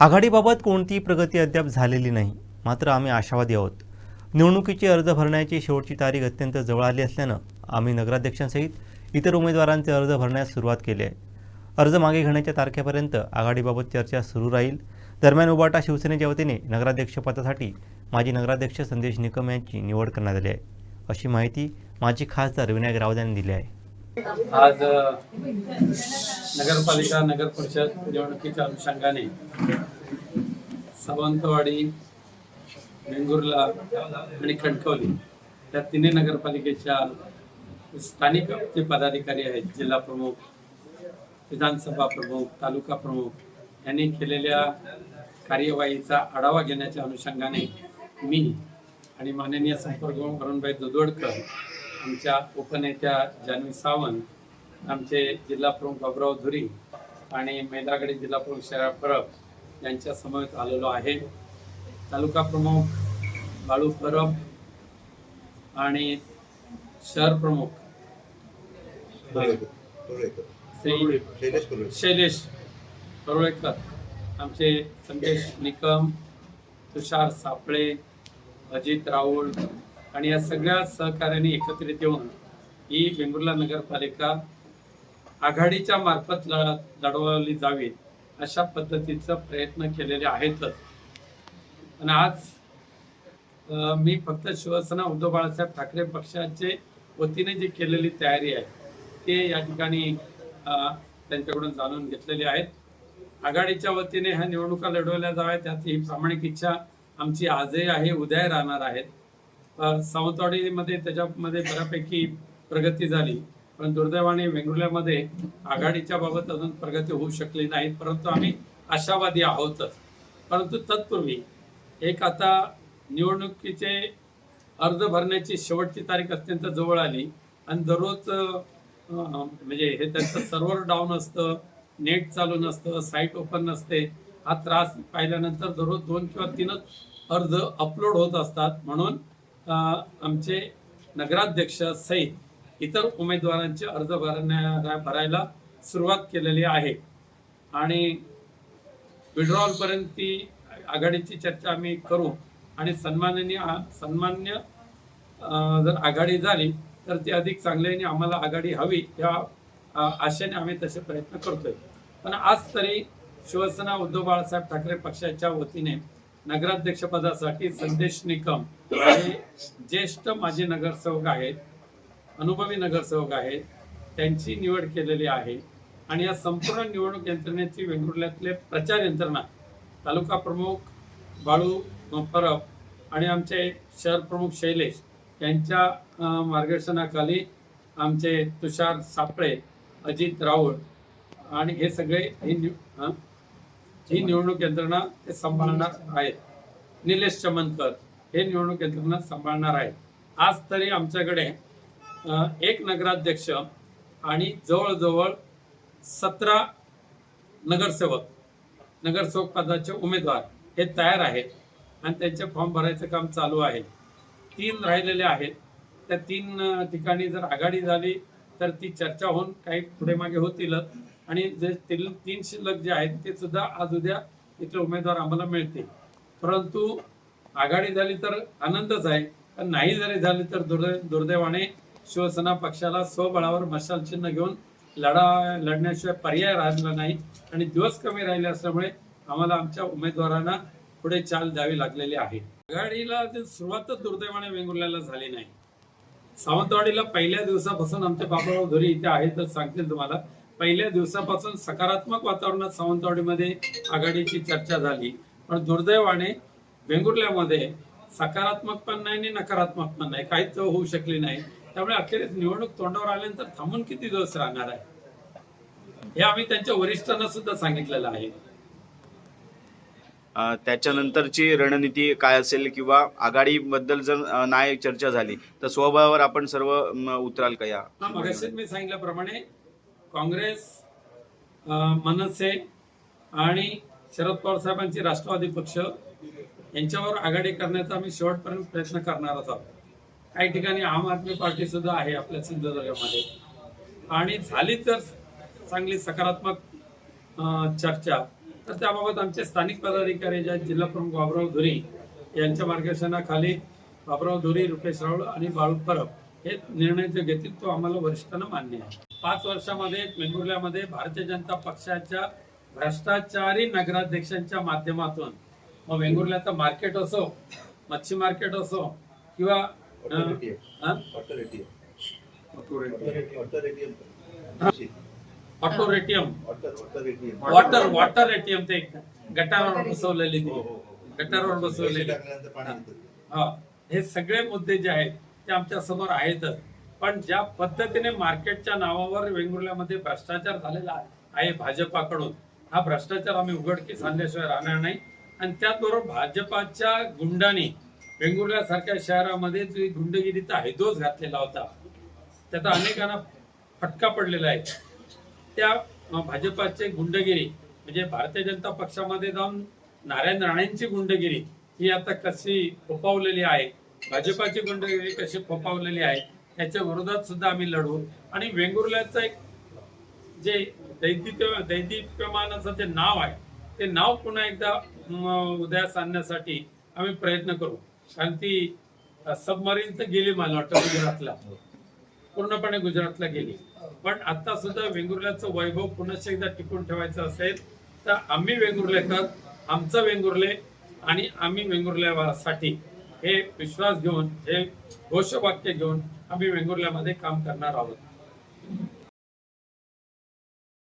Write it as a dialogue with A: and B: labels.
A: आघाडीबाबत कोणतीही प्रगती अद्याप झालेली नाही. मात्र आम्ही आशावादी आहोत. निवडणुकीचे अर्ज भरण्याची शेवटची तारीख अत्यंत जवळ आली असल्यानं आम्ही नगराध्यक्षांसहित इतर उमेदवारांचे अर्ज भरण्यास सुरुवात केली आहे. अर्ज मागे घेण्याच्या तारखेपर्यंत आघाडीबाबत चर्चा सुरू राहील. दरम्यान उबाटा शिवसेनेच्या वतीने नगराध्यक्षपदासाठी माजी नगराध्यक्ष संदेश निकम यांची निवड करण्यात आली आहे. अशी माहिती माजी खासदार विनायक राऊत यांनी दिली आहे.
B: आज नगरपालिका नगर परिषद निवडणुकीच्या अनुषंगाने सावंतवाडी वेंगुर्ला आणि कणकवली या तिन्ही नगरपालिकेच्या स्थानिक जे पदाधिकारी आहेत जिल्हा प्रमुख विधानसभा प्रमुख तालुका प्रमुख यांनी केलेल्या कार्यवाहीचा आढावा घेण्याच्या अनुषंगाने मी आणि माननीय संपर्क वरुणभाई दुदोडकर आमच्या उपनेत्या जान्हवी सावंत आमचे जिल्हा प्रमुख बाबुराव धुरी आणि मैदागडी जिल्हा प्रमुख शरद परब यांच्या समवेत आलेलो आहे. तालुका प्रमुख बाळू परब आणि शहर प्रमुख श्री शैलेश करोळेकर आमचे संदेश निकम तुषार सापळे अजित राऊळ आणि या सगळ्या सहकार्याने एकत्रित येऊन ही वेंगुर्ला नगरपालिका आघाडीच्या मार्फत लढवली जावी. अशा पद्धतीचा प्रयत्न केलेले आहेतच. आणि आज मी फक्त शिवसेना उद्धव बाळासाहेब ठाकरे पक्षाचे वतीने जी केलेली तयारी आहे ते या ठिकाणी त्यांच्याकडून जाणून घेतलेली आहेत आघाडीच्या वतीने ह्या निवडणुका लढवल्या जाव्यात त्यात ही प्रामाणिक इच्छा आमची आजही आहे उद्या राहणार आहेत. सावंतवाडीमध्ये त्याच्यामध्ये बऱ्यापैकी प्रगती झाली. पण दुर्दैवाने वेंगुर्ल्यामध्ये आघाडीच्या बाबत अजून प्रगती होऊ शकली नाही परंतु आम्ही आशावादी आहोतच. परंतु तत्पूर्वी एक आता निवडणुकीचे अर्ज भरण्याची शेवटची तारीख अत्यंत जवळ आली आणि दररोज म्हणजे हे त्यांचं सर्व्हर डाऊन असतं नेट चालू नसतं साईट ओपन नसते. हा त्रास पाहिल्यानंतर दररोज दोन किंवा तीनच अर्ज अपलोड होत असतात. म्हणून आमचे नगराध्यक्ष सहित इतर उमेदवारांचे अर्ज भरण्या भरायला सुरुवात केलेली आहे. आणि विड्रॉलपर्यंत ती आघाडीची चर्चा आम्ही करू. आणि सन्माननीय सन्मान्य जर आघाडी झाली तर ती अधिक चांगल्याने आम्हाला आघाडी हवी या आशेने आम्ही तसे प्रयत्न करतोय. पण आज तरी शिवसेना उद्धव बाळासाहेब ठाकरे पक्षाच्या वतीने नगराध्यक्षपदासाठी संदेश निकम हे ज्येष्ठ माजी नगरसेवक आहेत. अनुभवी नगरसेवक आहेत त्यांची निवड केलेली आहे आणि या संपूर्ण निवडणूक यंत्रणेची वेंगुर्ल्यातले प्रचार यंत्रणा तालुका प्रमुख बाळू परब आणि आमचे शहर प्रमुख शैलेश यांच्या मार्गदर्शनाखाली आमचे तुषार सापळे अजित राऊळ आणि हे सगळे ही निव- ही निवडणूक यंत्रणा ते सांभाळणार आहेत. निलेश चमनकर हे निवडणूक यंत्रणा सांभाळणार आहेत. आज तरी आमच्याकडे एक नगराध्यक्ष आणि जवळजवळ सतरा नगरसेवक नगरसेवक पदाचे उमेदवार हे तयार आहेत आणि त्यांचे फॉर्म भरायचं काम चालू आहे. तीन राहिलेले आहेत. त्या तीन ठिकाणी जर आघाडी झाली तर ती चर्चा होऊन काही पुढे मागे होतीलच आणि जे तीन तीन शिल्लक जे आहेत ते सुद्धा आज उद्या इथले उमेदवार आम्हाला मिळतील. परंतु आघाडी झाली तर आनंदच आहे. पण नाही जरी झाली तर दुर्दै दुर्दैवाने शिवसेना पक्षाला स्वबळावर मशाल चिन्ह घेऊन लढा लढण्याशिवाय पर्याय राहिला नाही आणि दिवस कमी राहिले असल्यामुळे आम्हाला आमच्या उमेदवारांना पुढे चाल द्यावी लागलेली आहे. आघाडीला जे सुरुवातच दुर्दैवाने वेंगुर्ल्याला झाली नाही. सावंतवाडीला पहिल्या दिवसापासून आमचे बाबाराव धुरी इथे आहेतच सांगतील तुम्हाला. पहिल्या दिवसापासून सकारात्मक वातावरणात सावंतवाडीमध्ये आघाडीची चर्चा झाली. पण दुर्दैवाने वेंगुर्ल्यामध्ये सकारात्मक पण नाही आणि नकारात्मक पण नाही. काहीच होऊ शकली नाही. त्यामुळे अखेरीस निवडणूक तोंडावर आल्यानंतर थांबून किती दिवस राहणार आहे? हे आम्ही त्यांच्या वरिष्ठांना सुद्धा सांगितलेलं आहे.
C: त्याच्यानंतरची रणनीती काय असेल किंवा आघाडीबद्दल जर नाही चर्चा झाली तर स्वबळावर आपण सर्व उतराल का या?
B: मी सांगितल्याप्रमाणे काँग्रेस मनसे आणि शरद पवार साहेबांची राष्ट्रवादी पक्ष यांच्यावर आघाडी करण्याचा आम्ही शेवटपर्यंत प्रयत्न करणारच आहोत. काही ठिकाणी आम आदमी पार्टी सुद्धा आहे आपल्या सिंधुदुर्गामध्ये. आणि झाली तर चांगली सकारात्मक चर्चा. तर त्याबाबत आमचे स्थानिक पदाधिकारी जे आहेत जिल्हा प्रमुख बाबुराव धुरी यांच्या मार्गदर्शनाखाली बाबराव धुरी रुपेश राऊळ आणि बाळू परब हे निर्णय जे घेतील तो आम्हाला वरिष्ठांना मान्य आहे. पाच वर्षामध्ये वेंगुर्ल्यामध्ये भारतीय जनता पक्षाच्या भ्रष्टाचारी नगराध्यक्षांच्या माध्यमातून मग वेंगुर्ल्याचं मार्केट असो मच्छी मार्केट असो किंवा ऑटो रेटियम वॉटर वॉटर एटीएम ते गटारावर बसवलेली गटारावर बसवलेली हा हे सगळे मुद्दे जे आहेत ते आमच्यासमोर आहेतच पण ज्या पद्धतीने मार्केटच्या नावावर वेंगुर्ल्यामध्ये भ्रष्टाचार झालेला आहे भाजपाकडून हा भ्रष्टाचार आम्ही उघडकीस आणल्याशिवाय राहणार नाही आणि त्याचबरोबर भाजपाच्या गुंडांनी वेंगुर्ल्यासारख्या शहरामध्ये गुंडगिरीचा हैदोस घातलेला होता. त्याचा अनेकांना फटका पडलेला आहे. त्या भाजपाचे गुंडगिरी म्हणजे भारतीय जनता पक्षामध्ये जाऊन नारायण राणेंची गुंडगिरी ही आता कशी फोपावलेली आहे भाजपाची गुंडगिरी कशी फोपावलेली आहे त्याच्या विरोधात सुद्धा आम्ही लढू. आणि वेंगुर्ल्याचं एक जे दैदिप्य दैदिप्यमान प्रमाणाचं जे नाव आहे ते नाव पुन्हा एकदा उदयास आणण्यासाठी आम्ही प्रयत्न करू. कारण ती सबमरीन तर गेली मला वाटतं गुजरातला. पूर्णपणे गुजरातला गेली. पण आता सुद्धा वेंगुर्ल्याचं वैभव पुन्हा एकदा टिकून ठेवायचं असेल तर आम्ही वेंगुर्लेकर आमचं वेंगुर्ले आणि आम्ही वेंगुर्ल्यासाठी हे विश्वास घेऊन हे घोषवाक्य घेऊन आम्ही वेंगुर्ल्यामध्ये काम करणार आहोत.